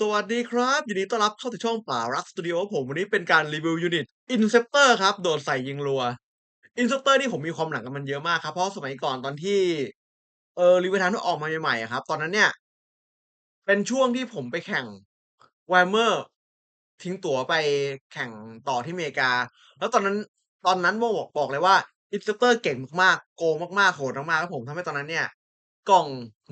สวัสดีครับ ยินดีต้อนรับเข้าสู่ช่องป่ารักสตูดิโอผมวันนี้เป็นการรีวิวยูนิต Inceptor ครับ โดดใส่ยิงรัว Inceptor นี่ผมมีความหลังกับมันเยอะมากครับ เพราะสมัยก่อนตอนที่ เออ Leviathan เพิ่ออกมาใหม่ๆครับ ตอนนั้นเนี่ย เป็นช่วงที่ผมไปแข่ง Warhammer ทิ้งตั๋วไปแข่งต่อที่อเมริกา แล้วตอนนั้นตอนนั้นต้องบอกบอกเลยว่า Inceptor เก่งมากๆโกงมากๆโหดมากๆครับผมทำให้ตอนนั้นเนี่ย กล่อง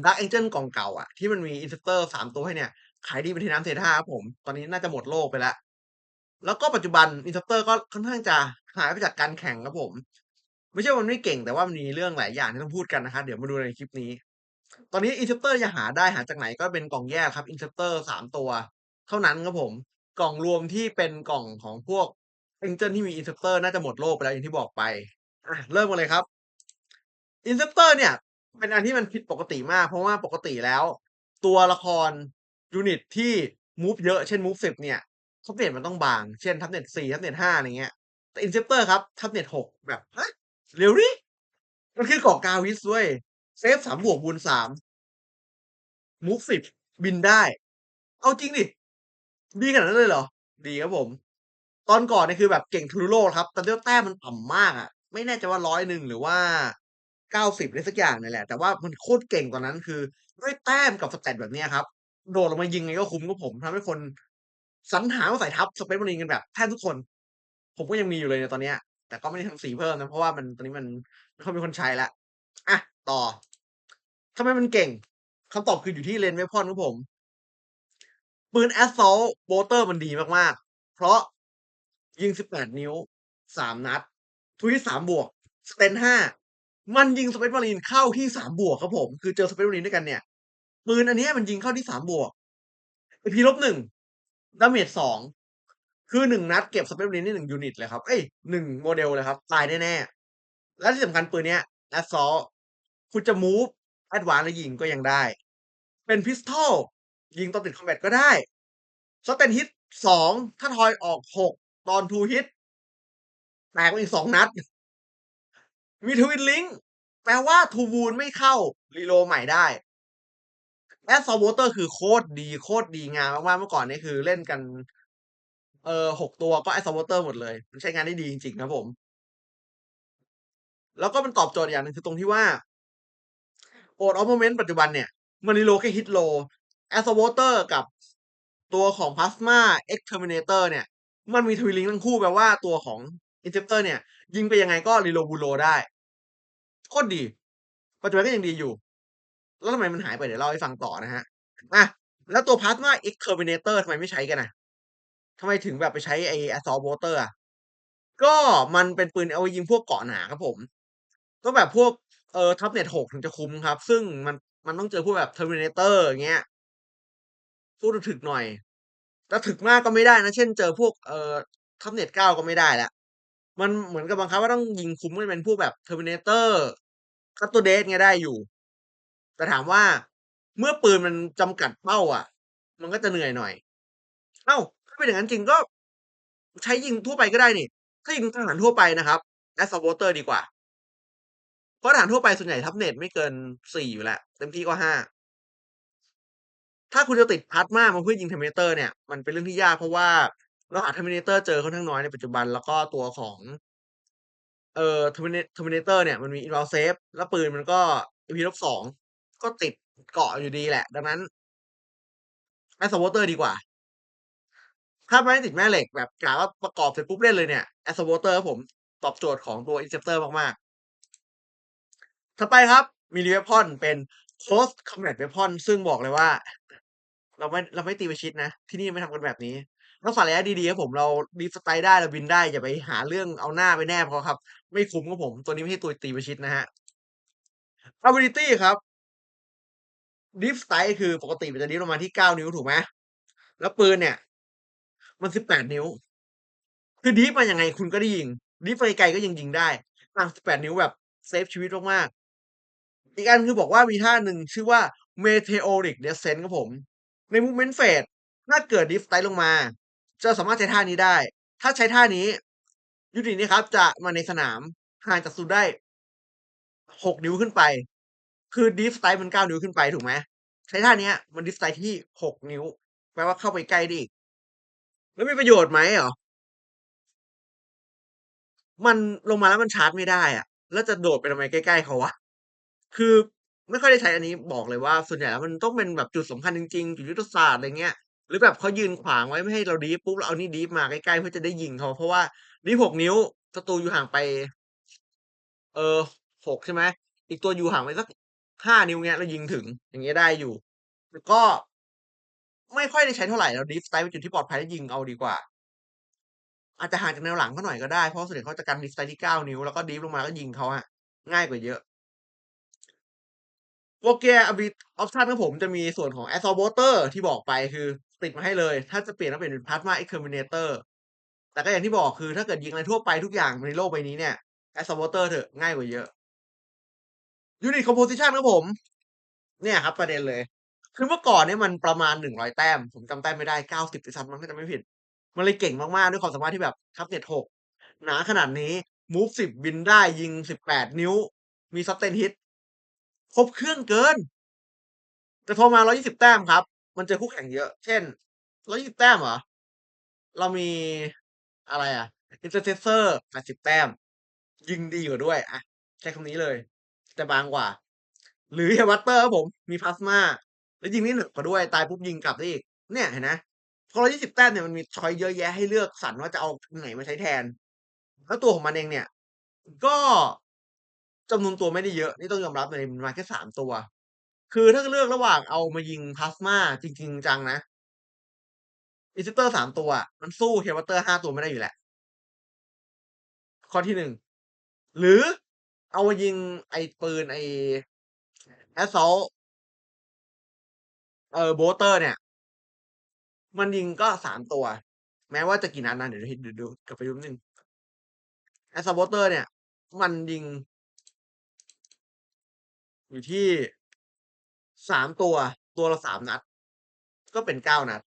Dark Angel กล่องเก่าอะที่มันมี Inceptor 3ตัวให้เนี่ย ขายดีเป็นเทน้ำเทท่าครับผม ตอนนี้น่าจะหมดโลกไปแล้ว แล้วก็ปัจจุบัน Inceptor ก็ค่อนข้างจะหายไปจากการแข่งครับผม ไม่ใช่ว่ามันไม่เก่งแต่ว่ามันมีเรื่องหลายอย่างที่ต้องพูดกันนะครับเดี๋ยวมาดูในคลิปนี้ ตอนนี้ Inceptor จะหาได้หาจากไหนก็เป็นกล่องแยกครับ Inceptor 3ตัว เท่านั้นครับผม กล่องรวมที่เป็นกล่องของพวก Angel ที่มี Inceptor น่าจะหมดโลกไปแล้วอย่างที่บอกไปอะเริ่มกันเลยครับ Inceptor เนี่ย เป็นอันที่มันผิดปกติมาก เพราะว่าปกติแล้ว ตัวละคร ยูนิตที่มูฟเยอะเช่นมูฟ10เนี่ยท็อปเน็ตมันต้องบาง เช่นท็อปเน็ต4ท็อปเน็ต5อะไรเงี้ย แต่ Inceptor ครับท็อปเน็ต6แบบฮะ really มันคือเกาะ Gravis เว้ยเซฟ3บวกคูณ3มูฟ10บินได้ เอาจริงดิ ดีขนาดนั้นเลยเหรอ ดีครับผม ตอนก่อนเนี่ยคือแบบเก่งทะลุโลกครับ แต่ด้วยแต้มมันต่ำมากอะไม่แน่ใจว่า100หนึ่งหรือว่า90อะไรสักอย่างนี่แหละ แต่ว่ามันโคตรเก่งตอนนั้นคือ ด้วยแต้มกับ stat แบบนี้ครับ โดดลงมายิงไงก็คุ้มครับผมทำให้คนสรรหามาใส่ทัพ Space Marine กันแบบแทบทุกคน ผมก็ยังมีอยู่เลยในตอนเนี้ย แต่ก็ไม่ได้ทำสีเพิ่มนะ เพราะว่ามันตอนนี้มันไม่ค่อยมีคนใช้ล้วอะต่อทำไมมันเก่งคำตอบคืออยู่ที่ Range Weapon ครับผม ปืน Assault Bolter มันดีมากๆ เพราะยิง 18 นิ้ว 3 นัด ทุกที่3บวก Sten 5มันยิง Space Marine เข้าที่ 3 บวกครับผม คือเจอ Space Marine ด้วยกันเนี่ย ปืนอันนี้มันยิงเข้าที่3บวก AP ลบ1 Damage 2คือ1นัดเก็บ Space Marine ได้1ยูนิตเลยครับ เอ๊ย1โมเดลเลยครับ ตายแน่ๆ และที่สำคัญปืนเนี้ย Assault คุณจะมูฟ Advance แล้วยิงก็ยังได้ เป็น Pistol ยิงตอนติด Combat ก็ได้ Sten Hit 2ถ้าทอยออก6ตอน2 Hit แตกไปอีก2นัด มี Twin Link แปลว่า2 Wound ไม่เข้า reload ใหม่ได้ Assault Bolter คือโคตรดีโคตรดีงามมากๆเมื่อก่อนนี่คือเล่นกัน เอ่อ6ตัวก็ Assault Bolter หมดเลยมันใช้งานได้ดีจริงๆครับผม แล้วก็มันตอบโจทย์อย่างหนึ่งคือตรงที่ว่า Oath of Moment ปัจจุบันเนี่ยมัน reload แค่ hit low Assault Bolter กับตัวของ Plasma Exterminator เตอร์เนี่ย มันมี Twin Link ทั้งคู่แปลว่าตัวของ Inceptor เนี่ย ยิงไปยังไงก็ reload full load ได้โคตรดี ปัจจุบันก็ยังดีอยู่ แล้วทำไมมันหายไปเดี๋ยวเล่าให้ฟังต่อนะครับอะแล้วตัว Plasma Exterminator ทำไมไม่ใช้กันอะทำไมถึงแบบไปใช้ไอ้ Assault Bolter อะก็มันเป็นปืนเอาไว้ยิงพวกเกาะหนาครับผม ก็แบบพวกเอ่อ Toughness 6ถึงจะคุ้มครับ ซึ่งมันมันต้องเจอพวกแบบ Terminator อย่างเงี้ยสู้ถึกหน่อยแต่ถึกมากก็ไม่ได้นะ เช่นเจอพวกเอ่อ Toughness 9ก็ไม่ได้ล้วมันเหมือนกับบังคับว่าต้องยิงคุ้มให้เป็นพวกแบบ Terminator Cutter Death เงี้ยได้อยู่ แต่ถามว่าเมื่อปืนมันจำกัดเป้า อะ มันก็จะเหนื่อยหน่อย เอ้า ถ้าเป็นอย่างนั้นจริงก็ ใช้ยิงทั่วไปก็ได้นี่ ถ้ายิงทหารทั่วไปนะครับ Assault Bolter ดีกว่า เพราะทหารทั่วไปส่วนใหญ่ Toughness ไม่เกิน4อยู่แล้วเต็มที่ก็5ถ้าคุณจะติด Plasma มาเพื่อยิง Terminator เนี่ยมันเป็นเรื่องที่ยากเพราะว่าเราหา Terminator เจอค่อนข้างน้อยในปัจจุบันแล้วก็ตัวของ เอ่อ Termina Terminator เนี่ยมันมี Inbound Safe แล้วปืนมันก็ AP ลบ2 ก็ติดเกาะอยู่ดีแหละ ดังนั้น Assault Bolter ดีกว่า ถ้าไม่ติดแม่เหล็กแบบกะว่าประกอบเสร็จปุ๊บเล่นเลยเนี่ย Assault Bolter ครับผมตอบโจทย์ของตัว Inceptor มากๆถัดไปครับ Melee Weapon เป็น Close Combat Weapon ซึ่งบอกเลยว่า เราไม่เราไม่ตีประชิดนะ ที่นี่ไม่ทำกันแบบนี้รักษาระยะดีๆครับผมเรา Deep Strike ได้เราบินได้ อย่าไปหาเรื่องเอาหน้าไปแนบเขาครับ ไม่คุ้มครับผม ตัวนี้ไม่ใช่ตัวตีประชิดนะครับ Ability ครับ Deep Strike คือปกติมันจะ Deep ประมาณที่9นิ้วถูกไหมแล้วปืนเนี่ย มัน18นิ้ว คือ Deep มายังไงคุณก็ได้ยิง Deep ไปไกลๆก็ยังยิงได้อ่า18นิ้วแบบเซฟชีวิตมากๆอีกอันคือบอกว่ามีท่าหนึ่งชื่อว่า Meteoric Descent ครับผม ใน Movement Phase ถ้าเกิด Deep Strike ลงมา จะสามารถใช้ท่านี้ได้ ถ้าใช้ท่านี้ ยูนิตนี้ครับ จะมาในสนามห่างจากศูนย์ได้6นิ้วขึ้นไป คือ Deep Strike มัน9นิ้วขึ้นไปถูกไหมใช้ท่าเนี้ย มัน Deep Strike ที่6นิ้ว แปลว่าเข้าไปใกล้ด้อีแล้วมีประโยชน์ไหมเหรอ?มันลงมาแล้วมันชาร์จไม่ได้อะแล้วจะโดดไปทำไมใกล้ๆเขาวะ คือไม่ค่อยได้ใช้อันนี้บอกเลยว่า ส่วนใหญ่แล้วมันต้องเป็นแบบจุดสำคัญจริงๆ จุดยุทธศาสตร์อะไรเงี้ย หรือแบบเขายืนขวางไว้ไม่ให้เราดริฟปุ๊บเราเอานี่ดริฟมาใกล้ๆเพื่อจะได้ยิงเขา เพราะว่าดริฟต์6นิ้วศัตรูอยู่ห่างไป เออ6ใช่ไหมอีกตัวอยู่ห่างไปสัก 5นิ้วเงี้ยเรายิงถึงอย่างเงี้ยได้อยู่แล้วก็ไม่ค่อยได้ใช้เท่าไหร่เราดิฟสไตล์ไปจุดที่ปลอดภัยแล้วยิงเอาดีกว่า อาจจะห่างจากแนวหลังเขาหน่อยก็ได้ เพราะส่วนใหญ่เขาจะกัน Deep Strike ที่9นิ้ว แล้วก็ดิฟลงมาก็ยิงเขาอะง่ายกว่าเยอะตัว Gear Abilit Option ครับผมจะมีส่วนของ Assault Bolter ที่บอกไปคือ ติดมาให้เลย ถ้าจะเปลี่ยนก็เปลี่ยนเป็น Plasma Exterminator แต่ก็อย่างที่บอกคือถ้าเกิดยิงอะไรทั่วไปทุกอย่างในโลกใบนี้เนี่ย Assault Bolter เถอะง่ายกว่าเยอะ Unit Composition ครับผม เนี่ยครับประเด็นเลย คือเมื่อก่อนเนี่ยมันประมาณ100แต้ม ผมจำแต้มไม่ได้90ด้วยซ้ำมั้งถ้าจำไม่ผิด มันเลยเก่งมากๆ ด้วยความสามารถที่แบบ Toughness 6หนาขนาดนี้ Move 10บินได้ยิง18นิ้ว มี Sustain Hit ครบเครื่องเกิน แต่พอมา120แต้มครับ มันเจอคู่แข่งเยอะ เช่น120แต้มเหรอ เรามีอะไรอะ Intercessor 80แปดสิบแต้ม ยิงดีกว่าด้วย อะ ใช้คำนี้เลย แต่บางกว่า หรือ Hellbuster ครับผมมี Plasma แล้วยิงได้หนึบกว่าด้วยตายปุ๊บยิงกลับได้อีก เนี่ยเห็นไหมพอ120แต้มเนี่ยมันมีชอยเยอะแยะให้เลือกสรรว่าจะเอาไหนมาใช้แทน แล้วตัวของมันเองเนี่ย ก็จำนวนตัวไม่ได้เยอะ นี่ต้องยอมรับเลยมันมาแค่3ตัว คือถ้าเลือกระหว่างเอามายิง Plasma จริง ๆ จังนะ Inceptor 3ตัว มันสู้ Hellbuster 5ตัวไม่ได้อยู่แหล้วข้อที่1หรือ เอามายิงไอ้ปืนไอ้ Assault เออ Bolter เนี่ย มันยิงก็3ตัว แม้ว่าจะกี่นัดนะเดี๋ยวดเดี๋ยวดูกลับไปดูแป๊บหนึ่ง Assault Bolter เนี่ย มันยิง อยู่ที่3ตัว ตัวละ3นัด ก็เป็น9นัด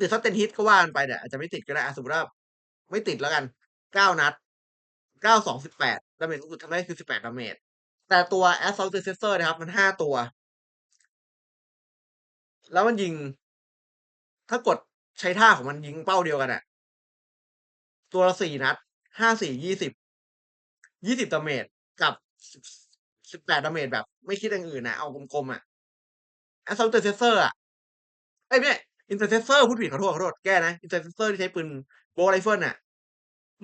ติ Sustain Hit ก็ว่ากันไปเนี่ยอาจจะไม่ติดก็ได้สมมติว่าไม่ติดแล้วกัน9นัด 9 2 18ดาเมจสูงสุดทำได้คือ18ดาเมจแต่ตัว Assault Intercessor นะครับ มัน5ตัว แล้วมันยิง ถ้ากดใช้ท่าของมันยิงเป้าเดียวกันอะตัวละ4นัด5 4 20 20ดาเมจกับสิบ18ดาเมจแบบ ไม่คิดอย่างอื่นนะเอากลมๆอะ Assault Intercessor อะเอ๊ยไม่ใช่ Intercessor พูดผิดขอโทษๆแก้นะ Intercessor ที่ใช้ปืน Bolt Rifle น่ะ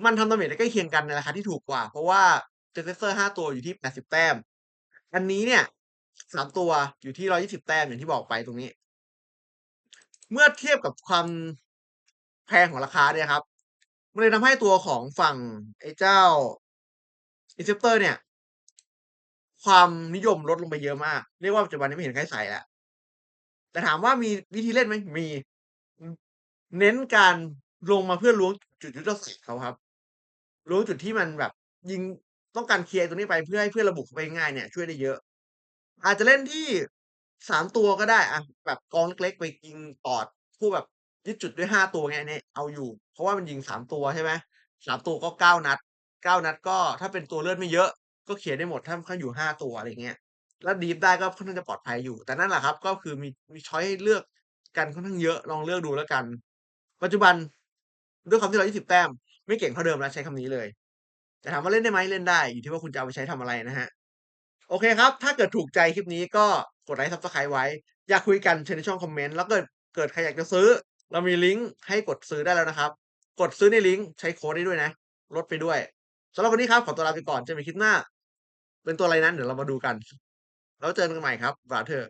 มันทำดาเมจได้ใกล้เคียงกันในราคาที่ถูกกว่า เพราะว่า Intercessor 5ตัวอยู่ที่80แต้ม อันนี้เนี่ย3ตัวอยู่ที่120แต้มอย่างที่บอกไปตรงนี้ เมื่อเทียบกับความแพงของราคาเนี่ยครับ มันเลยทำให้ตัวของฝั่งไอ้เจ้า Inceptor เนี่ย ความนิยมลดลงไปเยอะมาก เรียกว่าปัจจุบันนี้ไม่เห็นใครใส่แล้ว แต่ถามว่ามีวิธีเล่นไหมมี เน้นการลงมาเพื่อล้วง จุดยุทธศาสตร์เขาครับล้จุดที่มันแบบ ยิงต้องการเคลียร์ตรงนี้ไปเพื่อให้เพื่อนราบุเข้าไปง่ายเนี่ย ช่วยได้เยอะ อาจจะเล่นที่3ตัวก็ได้อะแบบกองเล็กๆไปยิงปอดพวกแบบยึดจุดด้วย5ตัวเงี้ยอันนี้เอาอยู่ เพราะว่ามันยิง3ตัวใช่ไหม3ตัวก็9นัด9นัดก็ถ้าเป็นตัวเลือดไม่เยอะ ก็เคลียร์ได้หมดถ้าถ้าอยู่5ตัวอะไรเงี้ยแล้วดริฟได้ก็ค่อนข้างจะปลอดภัยอยู่ แต่นั่นแหละครับ ก็คือมีมีช้อยให้เลือกกันค่อนข้างเยอะลองเลือกดูแล้วกัน ปัจจุบัน ด้วยความที่120 แต้ม ไม่เก่งเท่าเดิมแล้วใช้คำนี้เลย แต่ถามว่าเล่นได้ไหมเล่นได้ อยู่ที่ว่าคุณจะเอาไปใช้ทำอะไรนะครับโอเคครับ ถ้าเกิดถูกใจคลิปนี้ก็กดไลก์ Subscribe ไว้ อยากคุยกันเชิญในช่องคอมเมนต์ แล้วเกิดเกิดใครอยากจะซื้อ เรามีลิงก์ให้กดซื้อได้แล้วนะครับ กดซื้อในลิงก์ใช้โค้ดได้ด้วยนะ ลดไปด้วยสำหรับวันนี้ครับ ขอตัวลาไปก่อนจอกันใหม่คลิปหน้า เป็นตัวอะไรนั้นเดี๋ยวเรามาดูกัน แล้วเจอกันใหม่ครับ Brother